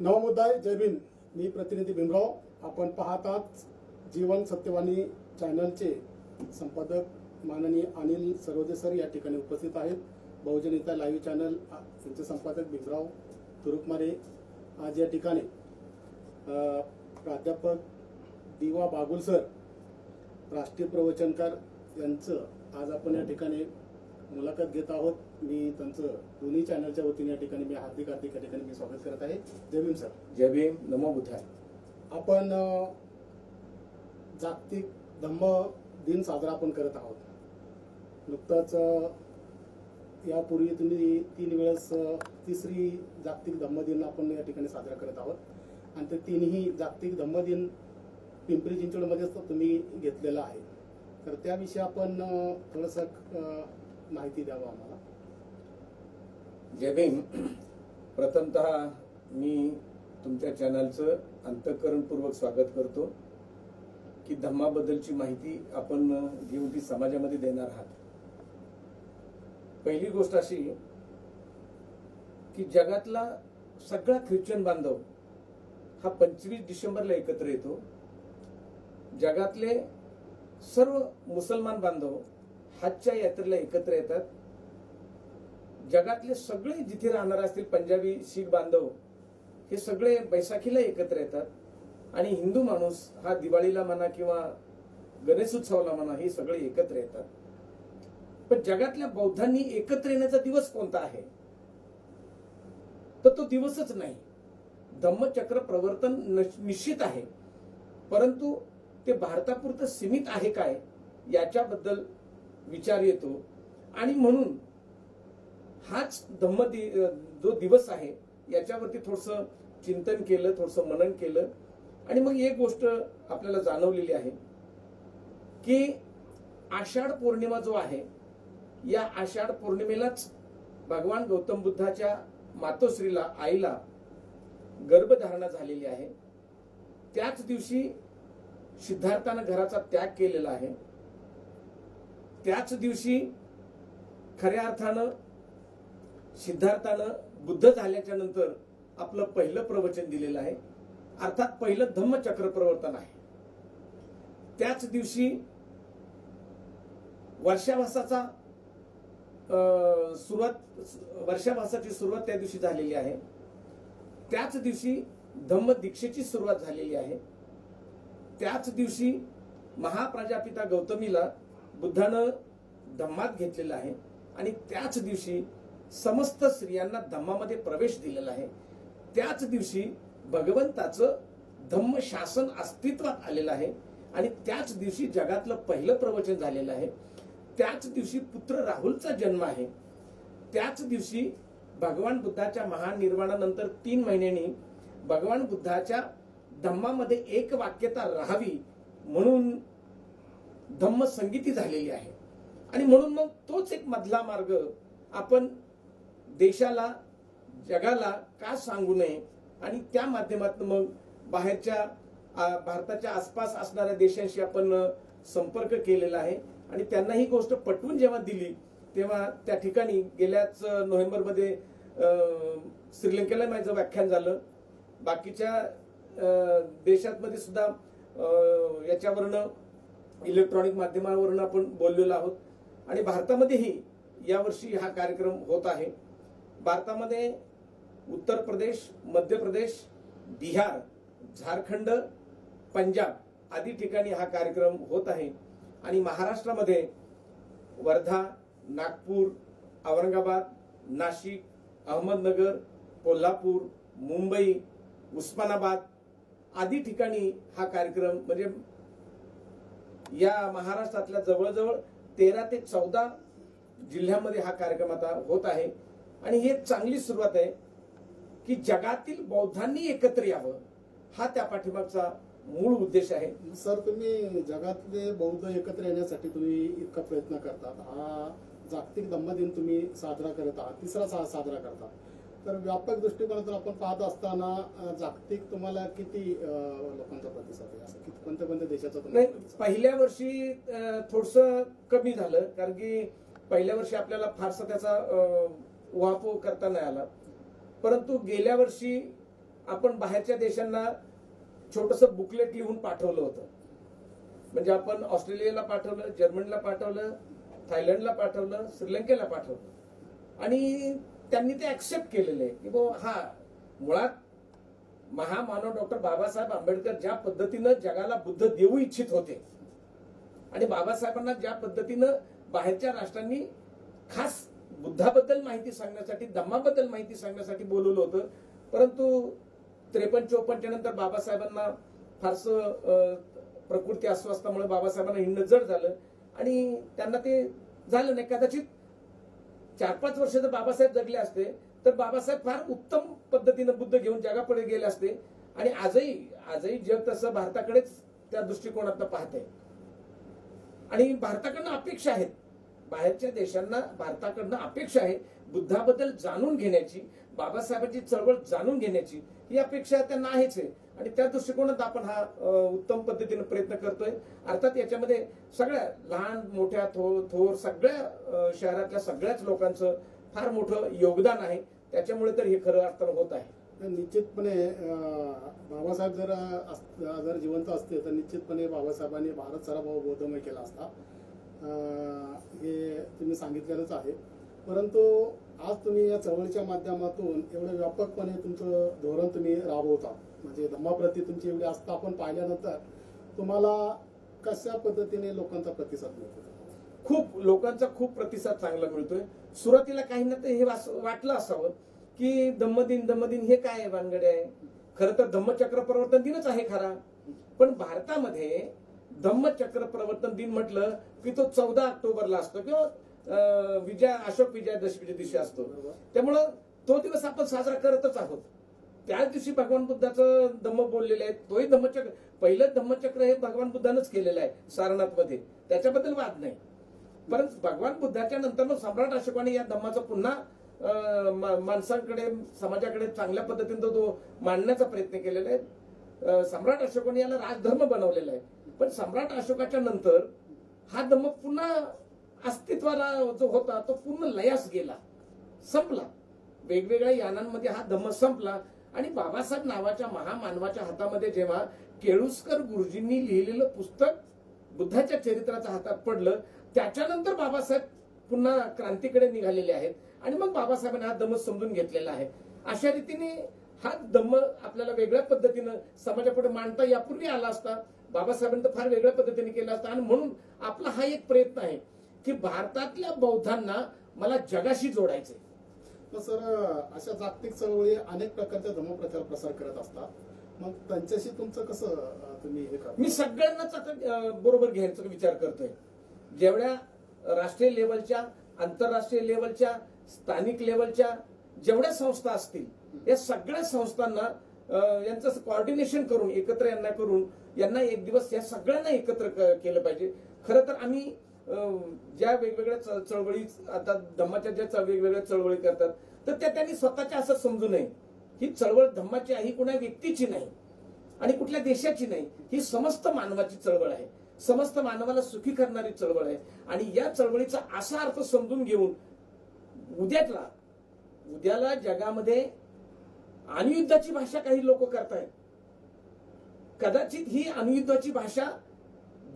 नवमुद्दाय जय भीम. मी प्रतिनिधी भीमराव. आपण पाहतात जीवन सत्यवाणी चॅनलचे संपादक माननीय अनिल सरोदे सर या ठिकाणी उपस्थित आहेत. बहुजन इथं लाईव्ह चॅनल यांचे संपादक भीमराव तुरुकमारे आज या ठिकाणी प्राध्यापक दिवा बागुल सर राष्ट्रीय प्रवचनकार यांचं आज आपण या ठिकाणी मुलाखत घेत आहोत. मी त्यांचं दोन्ही चॅनलच्या वतीने या ठिकाणी मी हार्दिक हार्दिक या ठिकाणी मी स्वागत करत आहे. जय भीम सर. जय भीम. नमो बुद्धाय. आपण जागतिक धम्म दिन साजरा आपण करत आहोत. नुकताच यापूर्वी तुम्ही तीन वेळेस तिसरी जागतिक धम्म दिन आपण या ठिकाणी साजरा करत आहोत. आणि ते तिन्ही जागतिक धम्म दिन पिंपरी चिंचवडमध्येच तुम्ही घेतलेला आहे. तर त्याविषयी आपण थोडंसं माहिती द्यावं आम्हाला? जय भीम. प्रथमतः मी तुमच्या चॅनलचं अंतःकरणपूर्वक स्वागत करतो की धम्माबद्दलची माहिती आपण घेऊन ती समाजामध्ये देणार आहात. पहिली गोष्ट अशी की जगातला सगळा ख्रिश्चन बांधव हा पंचवीस डिसेंबरला एकत्र येतो. जगातले सर्व मुसलमान बांधव हातच्या यात्रेला एकत्र येतात. जगातले सगळे जिथे राहणार असतील पंजाबी शीख बांधव हे सगळे बैसाखीला एकत्र येतात. आणि हिंदू माणूस हा दिवाळीला म्हणा किंवा गणेश उत्सवाला म्हणा हे सगळे एकत्र येतात. पण जगातल्या बौद्धांनी एकत्र येण्याचा दिवस कोणता आहे? तर तो दिवसच नाही. धम्मचक्र प्रवर्तन नश- निश्चित आहे. परंतु ते भारतापुरतं सीमित आहे काय? याच्याबद्दल विचार येतो. आणि म्हणून हाच धम्म दि- जो दिवस आहे याच्यावरती थोडस चिंतन केलं थोडस मनन केलं. आणि मग एक गोष्ट आपल्याला जाणवलेली आहे की आषाढ पौर्णिमा जो आहे या आषाढ पौर्णिमेलाच भगवान गौतम बुद्धाच्या मातोश्रीला आईला गर्भधारणा झालेली आहे. त्याच दिवशी सिद्धार्थानं घराचा त्याग केलेला आहे. त्याच दिवशी खऱ्या अर्थानं सिद्धार्थानं बुद्ध झाल्याच्यानंतर आपलं पहिलं प्रवचन दिलेलं आहे. अर्थात पहिलं धम्मचक्र प्रवर्तन आहे. त्याच दिवशी वर्षाभासाचा अं, सुरुवात वर्षाभासाची सुरुवात त्या दिवशी झालेली आहे. त्याच दिवशी धम्म दीक्षेची सुरुवात झालेली आहे. त्याच दिवशी महाप्रजापिता गौतमीला बुद्धानं धम्मात घेतलेलं आहे आणि त्याच दिवशी समस्त स्त्रियांना धम्मामध्ये प्रवेश दिलेला आहे. त्याच दिवशी भगवंताचं धम्म शासन अस्तित्वात आलेलं आहे आणि त्याच दिवशी जगातलं पहिलं प्रवचन झालेलं आहे. त्याच दिवशी पुत्र राहुलचा जन्म आहे. त्याच दिवशी भगवान बुद्धाच्या महानिर्वाणानंतर तीन महिन्यांनी भगवान बुद्धाच्या धम्मामध्ये एक वाक्यता राहावी म्हणून धम्म संगीती झालेली आहे. आणि म्हणून मग तोच एक मधला मार्ग आपण देशाला जगाला का सांगू नये? आणि त्या माध्यमातून मग बाहेरच्या भारताच्या आसपास असणाऱ्या देशांशी आपण संपर्क केलेला आहे. आणि त्यांना ही गोष्ट पटवून जेव्हा दिली तेव्हा त्या ठिकाणी गेल्याच नोव्हेंबरमध्ये श्रीलंकेला माझं व्याख्यान झालं. बाकीच्या देशांमध्ये सुद्धा याच्यावरनं इलेक्ट्रॉनिक माध्यमावरून आपण बोललेलो आहोत. आणि भारतामध्येही यावर्षी हा कार्यक्रम होत आहे. भारतामध्ये उत्तर प्रदेश मध्य प्रदेश बिहार झारखंड पंजाब आदी ठिकाणी हा कार्यक्रम होत आहे. आणि महाराष्ट्रामध्ये वर्धा नागपूर औरंगाबाद नाशिक अहमदनगर कोल्हापूर मुंबई उस्मानाबाद आदी ठिकाणी हा कार्यक्रम म्हणजे या महाराष्ट्रातल्या जवळजवळ तेरा ते चौदा जिल्ह्यामध्ये हा कार्यक्रम आता होत आहे. आणि ही एक चांगली सुरुवात आहे की जगातील बौद्धांनी एकत्र यावं हा त्या पाठिंबाचा मूळ उद्देश आहे. सर तुम्ही जगातले बौद्ध एकत्र येण्यासाठी तुम्ही इतका प्रयत्न करतात. हा जागतिक धम्म दिन तुम्ही साजरा करत आहात तिसरा सा साजरा करतात. तर व्यापक दृष्टिकोनातून आपण पाहत असताना जागतिक तुम्हाला किती लोकांचा प्रतिसाद आहे? असं किती कोणत्या कोणत्या देशाचा नाही? पहिल्या वर्षी थोडस कमी झालं कारण की पहिल्या वर्षी आपल्याला फारसा त्याचा उहापोह करता नाही आला. परंतु गेल्या वर्षी आपण बाहेरच्या देशांना छोटस बुकलेट लिहून पाठवलं होतं. म्हणजे आपण ऑस्ट्रेलियाला पाठवलं जर्मनीला पाठवलं थायलंडला पाठवलं श्रीलंकेला पाठवलं. आणि त्यांनी ते ऍक्सेप्ट केलेलं आहे. की बुवा हा मुळात महामानव डॉक्टर बाबासाहेब आंबेडकर ज्या पद्धतीनं जगाला बुद्ध देऊ इच्छित होते आणि बाबासाहेबांना ज्या पद्धतीनं बाहेरच्या राष्ट्रांनी खास बुद्धाबद्दल माहिती सांगण्यासाठी धम्माबद्दल माहिती सांगण्यासाठी बोलवलं होतं परंतु त्रेपन्न चोपन्नच्या नंतर बाबासाहेबांना फारसं प्रकृती अस्वास्थामुळे बाबासाहेबांना हिंडणं जड झालं आणि त्यांना ते झालं नाही. कदाचित चार पाच वर्ष जर बाबासाहेब जगले असते तर बाबासाहेब फार उत्तम पद्धतीनं बुद्ध घेऊन जगापुढे गेले असते. आणि आजही आजही जग तसं भारताकडेच त्या दृष्टिकोनातनं आहे आणि भारताकडनं अपेक्षा आहेत. बाहेरच्या देशांना भारताकडनं अपेक्षा आहे बुद्धाबद्दल जाणून घेण्याची बाबासाहेबांची चळवळ जाणून घेण्याची. ही अपेक्षा त्यांना आहेच आहे. आणि त्या दृष्टिकोनात आपण हा उत्तम पद्धतीने प्रयत्न करतोय. अर्थात याच्यामध्ये सगळ्या लहान मोठ्या थोर थोर सगळ्या शहरातल्या सगळ्याच लोकांचं फार मोठं योगदान आहे. त्याच्यामुळे तर हे खरं अर्थानं होत आहे. निश्चितपणे बाबासाहेब जर अस- जर जिवंत असते तर निश्चितपणे बाबासाहेबांनी भारत सराभाव बौद्धमय केला असता. हे तुम्ही सांगितलेलंच आहे. परंतु आज तुम्ही या चळवळीच्या माध्यमातून एवढं व्यापकपणे तुमचं धोरण तुम्ही राबवता. म्हणजे धम्माप्रती तुमची एवढी आस्था आपण पाहिल्यानंतर तुम्हाला कशा पद्धतीने लोकांचा प्रतिसाद मिळतो? खूप लोकांचा खूप प्रतिसाद चांगला मिळतोय. सुरुवातीला काहींना तर हे वाटलं असावं की धम्मदिन धम्मदिन हे काय आहे भानगडे? आहे खरं तर धम्मचक्र प्रवर्तन दिनच आहे खरा. पण भारतामध्ये धम्मचक्र प्रवर्तन दिन म्हटलं की तो चौदा ऑक्टोबरला असतो किंवा विजय अशोक विजयादशमीच्या दिवशी असतो. त्यामुळं तो दिवस आपण साजरा करतच आहोत. त्याच दिवशी भगवान बुद्धाचं धम्म बोललेले आहे. तोही धम्मचक्र पहिलं धम्मचक्र हे भगवान बुद्धानंच केलेलं आहे सारनाथमध्ये. त्याच्याबद्दल वाद नाही. परंतु भगवान बुद्धाच्या नंतर सम्राट अशोकाने या धम्माचा पुन्हा माणसांकडे समाजाकडे चांगल्या पद्धतीने तो- तो मांडण्याचा प्रयत्न केलेला आहे. सम्राट अशोकाने याला राजधर्म बनवलेला आहे. पण सम्राट अशोकाच्या नंतर हा धम्म पुन्हा अस्तित्वाला जो होता तो पूर्ण लयास गेला. संपला. वेगवेगळ्या यानांमध्ये हा धम्म संपला आणि बाबासाहेब नावाच्या महामानवाच्या हातामध्ये जेव्हा केळुसकर गुरुजींनी लिहिलेलं पुस्तक बुद्धाच्या चरित्राच्या हातात पडलं त्याच्यानंतर बाबासाहेब पुन्हा क्रांतीकडे निघालेले आहेत आणि मग बाबासाहेबांनी हा धम्म समजून घेतलेला आहे. अशा रीतीने हा दम्म आपल्याला वेगळ्या पद्धतीनं समाजापुढे मांडता यापूर्वी आला असता बाबासाहेबांनी तर फार वेगळ्या पद्धतीने केला असता आणि म्हणून आपला हा एक प्रयत्न आहे. की भारतातल्या बौद्धांना मला जगाशी जोडायचंय. तर सर अशा जागतिक चळवळी अनेक प्रकारच्या धर्मप्रचार प्रसार करत असतात. मग त्यांच्याशी तुमचं कसं तुम्ही हे करता? मी सगळ्यांनाच आता बरोबर घ्यायचा विचार करतोय. जेवढ्या राष्ट्रीय लेवलच्या आंतरराष्ट्रीय लेवलच्या स्थानिक लेवलच्या जेवढ्या संस्था असतील या सगळ्या संस्थांना यांचं कॉर्डिनेशन करून एकत्र यांना करून यांना एक दिवस या सगळ्यांना एकत्र केलं पाहिजे. खरं तर आम्ही ज्या वेगवेगळ्या चळवळी आता धम्माच्या ज्या वेगवेगळ्या चळवळी करतात तर त्या त्यांनी स्वतःच्या असं समजू नये. ही चळवळ धम्माची आहे ही कुणा व्यक्तीची नाही आणि कुठल्या देशाची नाही. ही समस्त मानवाची चळवळ आहे. समस्त मानवाला सुखी करणारी चळवळ आहे. आणि या चळवळीचा असा अर्थ समजून घेऊन उद्यातला उद्याला जगामध्ये अणुयुद्धाची भाषा काही लोक करतायत. कदाचित ही अणुयुद्धाची भाषा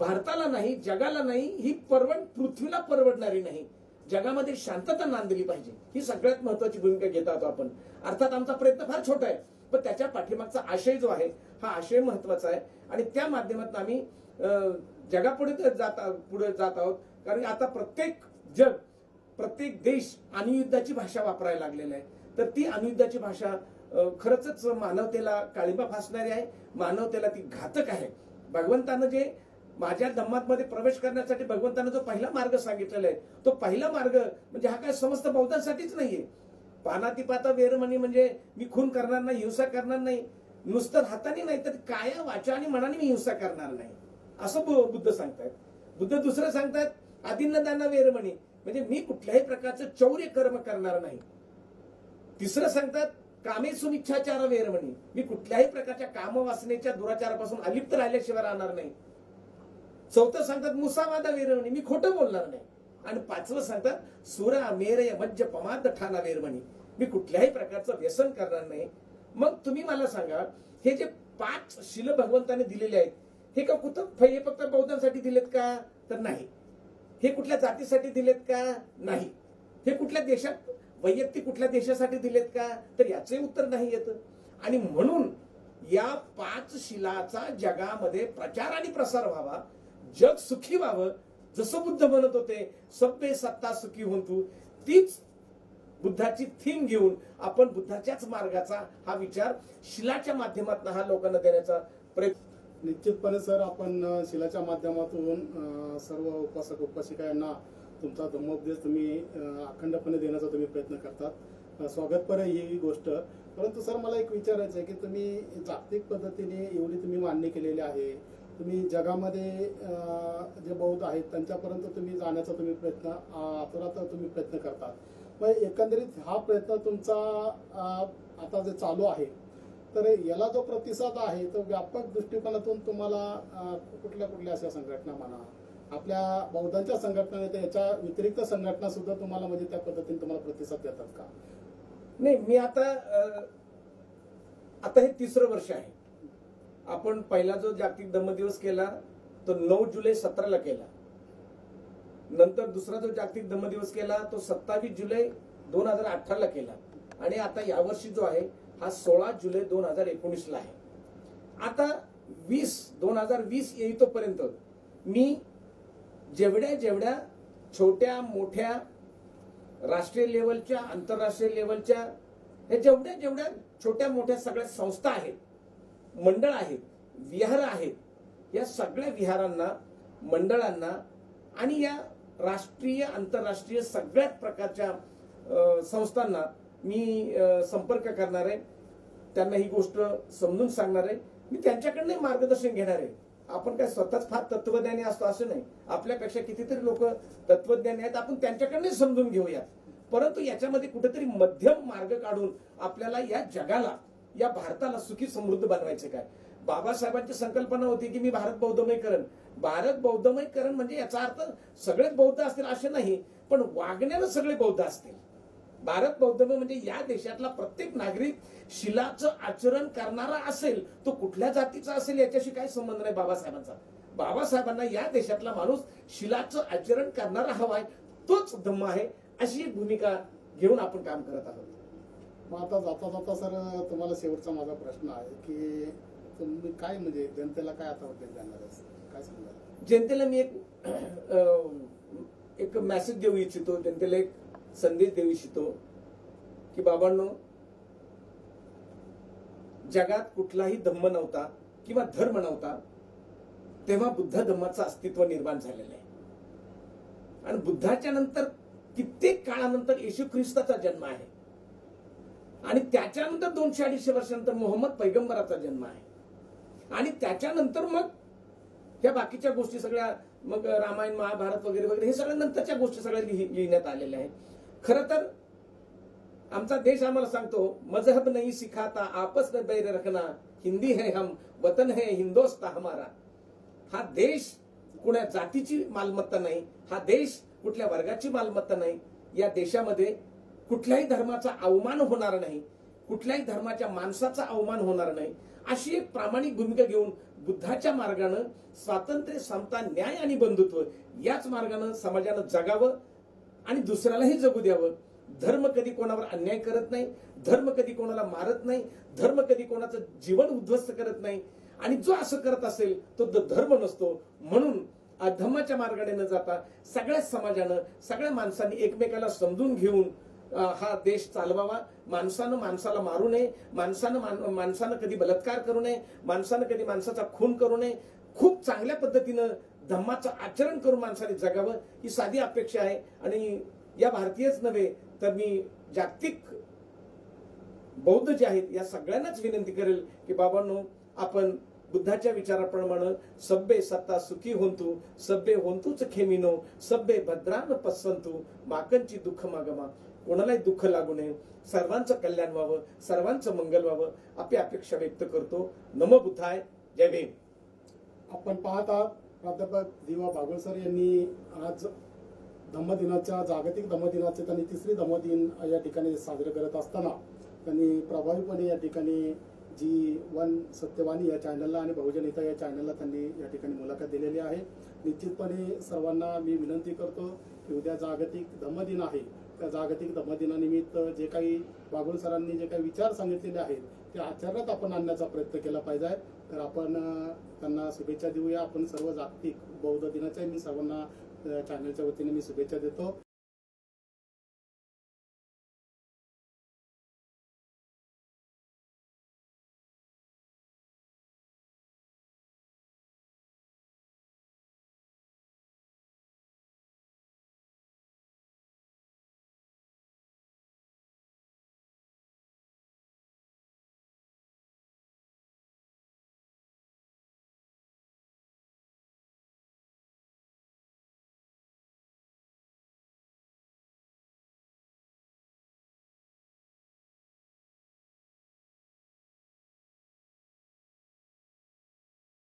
भारताला नाही जगाला नाही ही परवड पृथ्वीला परवडणारी नाही. जगामध्ये शांतता नांदली पाहिजे. ही सगळ्यात महत्वाची भूमिका घेत आहोत आपण. अर्थात आमचा प्रयत्न फार छोटा आहे. पण त्याच्या पाठीमागचा आशय जो आहे हा आशय महत्त्वाचा आहे. आणि त्या माध्यमातून आम्ही जगापुढे तर जात पुढे जात आहोत. कारण आता प्रत्येक जग प्रत्येक देश अणुयुद्धाची भाषा वापरायला लागलेला आहे. तर ती अणुयुद्धाची भाषा खरंच मानवतेला काळिंबा फासणारी आहे. मानवतेला ती घातक आहे. भगवंतानं जे माझ्या धम्मात प्रवेश करण्यासाठी भगवंतानं जो पहिला मार्ग सांगितलेला आहे तो पहिला मार्ग म्हणजे हा काय समस्त बौद्धांसाठीच नाहीये. पानातिपाता वेरमणी म्हणजे मी खून करणार नाही हिंसा करणार नाही नुसतं हाताने नाही तर काया वाचा आणि मनाने मी हिंसा करणार नाही. असं बुद्ध सांगतायत. बुद्ध दुसरं सांगतात आदिन्नदाना वेरमणी म्हणजे मी कुठल्याही प्रकारचं चौर्य कर्म करणार नाही. तिसरं सांगतात कामे इच्छाचार वेरमणी मी कुठल्याही प्रकारच्या कामवासनेच्या दुराचारापासून अलिप्त राहिल्याशिवाय राहणार नाही. चौथं सांगतात मुसावादा वेरवणी. मी खोटं बोलणार नाही. आणि पाचवं सांगतात सुरा मेरय मज्ज पमाद ठाला वेरवणी. मी कुठल्याही प्रकारचं व्यसन करणार नाही. मग तुम्ही मला सांगा हे जे पाच शिल भगवंताने दिलेले आहेत हे का कुठं हे फक्त बौद्धांसाठी दिलेत का? तर नाही. हे कुठल्या जातीसाठी दिलेत का? नाही. हे कुठल्या देशात वैयक्तिक कुठल्या देशासाठी दिलेत का? तर याचे उत्तर नाही येत. आणि म्हणून या पाच शिलाचा जगामध्ये प्रचार आणि प्रसार व्हावा जग सुखी व्हावं. जसं बुद्ध म्हणत होते सभ्य सत्ता सुखी होऊन तीच बुद्धाची थीम घेऊन आपण बुद्धाच्याच मार्गाचा हा विचार शिलाच्या माध्यमातून हा लोकांना देण्याचा प्रयत्न निश्चितपणे सर आपण शिलाच्या माध्यमातून सर्व उपासक उपासिका यांना तुमचा धम्मोपदेश तुम्ही अखंडपणे देण्याचा तुम्ही प्रयत्न करतात. स्वागतपर ही गोष्ट. परंतु सर मला एक विचारायचं आहे की तुम्ही जागतिक पद्धतीने एवढी तुम्ही मान्य केलेली आहे. तुम्ही जगामध्ये जे बौद्ध आहेत त्यांच्यापर्यंत तुम्ही जाण्याचा तुम्ही प्रयत्न अ, आतुरात तुम्ही प्रयत्न करतात. मग एकंदरीत हा प्रयत्न तुमचा आता जे चालू आहे तर याला जो प्रतिसाद आहे तो व्यापक दृष्टिकोनातून तुम्हाला कुठल्या कुठल्या अशा संघटना म्हणा आपल्या बौद्धांच्या संघटना तर याच्या व्यतिरिक्त संघटना सुद्धा तुम्हाला म्हणजे त्या पद्धतीने तुम्हाला प्रतिसाद देतात का? नाही मी आता आता हे तिसरं वर्ष आहे. आपण पहिला जो जागतिक दम दिवस केला तो नऊ जुलै सतराला केला. नंतर दुसरा जो जागतिक दम दिवस केला तो सत्तावीस जुलै दोन हजार अठराला केला. आणि आता यावर्षी जो आहे हा सोळा जुलै दोन हजार एकोणीसला आहे. आता वीस दोन हजार वीस येईतोपर्यंत मी जेवढ्या जेवढ्या छोट्या मोठ्या राष्ट्रीय लेवलच्या आंतरराष्ट्रीय लेवलच्या हे जेवढ्या जेवढ्या छोट्या मोठ्या सगळ्या संस्था आहेत मंडळ आहेत विहार आहेत या सगळ्या विहारांना मंडळांना आणि या राष्ट्रीय आंतरराष्ट्रीय सगळ्याच प्रकारच्या संस्थांना मी संपर्क करणार आहे. त्यांना ही गोष्ट समजून सांगणार आहे. मी त्यांच्याकडनं मार्गदर्शन घेणार आहे. आपण काय स्वतःच फार तत्वज्ञानी असतो असं नाही. आपल्यापेक्षा कितीतरी लोक तत्वज्ञानी आहेत. आपण त्यांच्याकडनं समजून घेऊया परंतु याच्यामध्ये कुठेतरी मध्यम मार्ग काढून आपल्याला या जगाला या भारताला सुखी समृद्ध बनवायचे काय? बाबासाहेबांची संकल्पना होती की मी भारत बौद्धमय करण. भारत बौद्धमय करण म्हणजे याचा अर्थ सगळेच बौद्ध असतील असे नाही पण वागण्यानं सगळे बौद्ध असतील. भारत बौद्धमय म्हणजे या देशातला प्रत्येक नागरिक शिलाचं आचरण करणारा असेल तो कुठल्या जातीचा असेल याच्याशी काय संबंध नाही बाबासाहेबांचा. बाबासाहेबांना या देशातला माणूस शिलाचं आचरण करणारा हवाय तोच धम्म आहे अशी एक भूमिका घेऊन आपण काम करत आहोत. मग आता जाता जाता सर तुम्हाला शेवटचा माझा प्रश्न आहे की तुम्ही काय म्हणजे जनतेला काय आता उपदेश देणार आहे? काय सांगणार जनतेला मी एक एक मेसेज देऊ इच्छितो जनतेला एक संदेश देऊ इच्छितो की बाबांनो जगात कुठलाही धम्म नव्हता किंवा धर्म नव्हता तेव्हा बुद्ध धम्माचं अस्तित्व निर्माण झालेलं आहे. आणि बुद्धाच्या नंतर कित्येक काळानंतर येशू ख्रिस्ताचा जन्म आहे. आणि त्याच्यानंतर दोनशे अडीचशे वर्षानंतर मोहम्मद पैगंबराचा जन्म आहे. आणि त्याच्यानंतर मग ह्या बाकीच्या गोष्टी सगळ्या मग रामायण महाभारत वगैरे वगैरे हे सगळ्या नंतरच्या गोष्टी सगळ्या लिहि- लिहिण्यात आलेल्या आहेत. खरं तर आमचा देश आम्हाला सांगतो मजहब नाही सिखाता आपस में बैर रखना हिंदी है हम वतन है हिंदोस्ता हमारा. हा देश कुण्या जातीची मालमत्ता नाही हा देश कुठल्या वर्गाची मालमत्ता नाही या देशामध्ये कुठल्याही धर्माचा अवमान होणार नाही कुठल्याही धर्माच्या माणसाचा अवमान होणार नाही अशी एक प्रामाणिक भूमिका घेऊन बुद्धाच्या मार्गानं स्वातंत्र्य समता न्याय आणि बंधुत्व याच मार्गानं समाजानं जगावं आणि दुसऱ्यालाही जगू द्यावं. धर्म कधी कोणावर अन्याय करत नाही धर्म कधी कोणाला मारत नाही धर्म कधी कोणाचं जीवन उद्ध्वस्त करत नाही आणि जो असं करत असेल तो द- धर्म नसतो. म्हणून अधर्माच्या मार्गाने न जाता सगळ्या समाजानं सगळ्या माणसांनी एकमेकाला समजून घेऊन हा देश चालवावा. माणसानं माणसाला मारू नये. माणसानं माणसानं कधी बलात्कार करू नये. माणसानं कधी माणसाचा खून करू नये. खूप चांगल्या पद्धतीनं धम्माचं आचरण करून माणसाने जगावं ही साधी अपेक्षा आहे. आणि या भारतीयच नव्हे तर मी जागतिक बौद्ध जे आहेत या सगळ्यांनाच विनंती करेल की बाबांनो आपण बुद्धाच्या विचाराप्रमाणे सभ्य सत्ता सुखी होंतू सभ्य होंतूच खेमिनो सभ्य भद्रान पसंतू माकंची दुःख मागमा. कोणालाही दुःख लागू नये. सर्वांचं कल्याण व्हावं सर्वांचं मंगल व्हावं आपली अपेक्षा व्यक्त करतो. नम बुद्धाय. जय भीम. आपण पाहत आहात प्राध्यापक दिवा बागुल सर यांनी आज धम्मदिनाच्या जागतिक धम्मदिनाचे त्यांनी तिसरी धम्मदिन या ठिकाणी साजरे करत असताना त्यांनी प्रभावीपणे या ठिकाणी जी वन सत्यवाणी या चॅनलला आणि बहुजन हिता या चॅनलला त्यांनी या ठिकाणी मुलाखत दिलेली आहे. निश्चितपणे सर्वांना मी विनंती करतो की उद्या जागतिक धम्मदिन आहे. त्या जागतिक धम्मदिनानिमित्त जे काही बागुल सरांनी जे काही विचार सांगितलेले आहेत ते आचरणात आपण आणण्याचा प्रयत्न केला पाहिजे. तर आपण त्यांना शुभेच्छा देऊया. आपण सर्व जागतिक बौद्ध दिनाच्या मी सर्वांना चॅनलच्या वतीने मी शुभेच्छा देतो.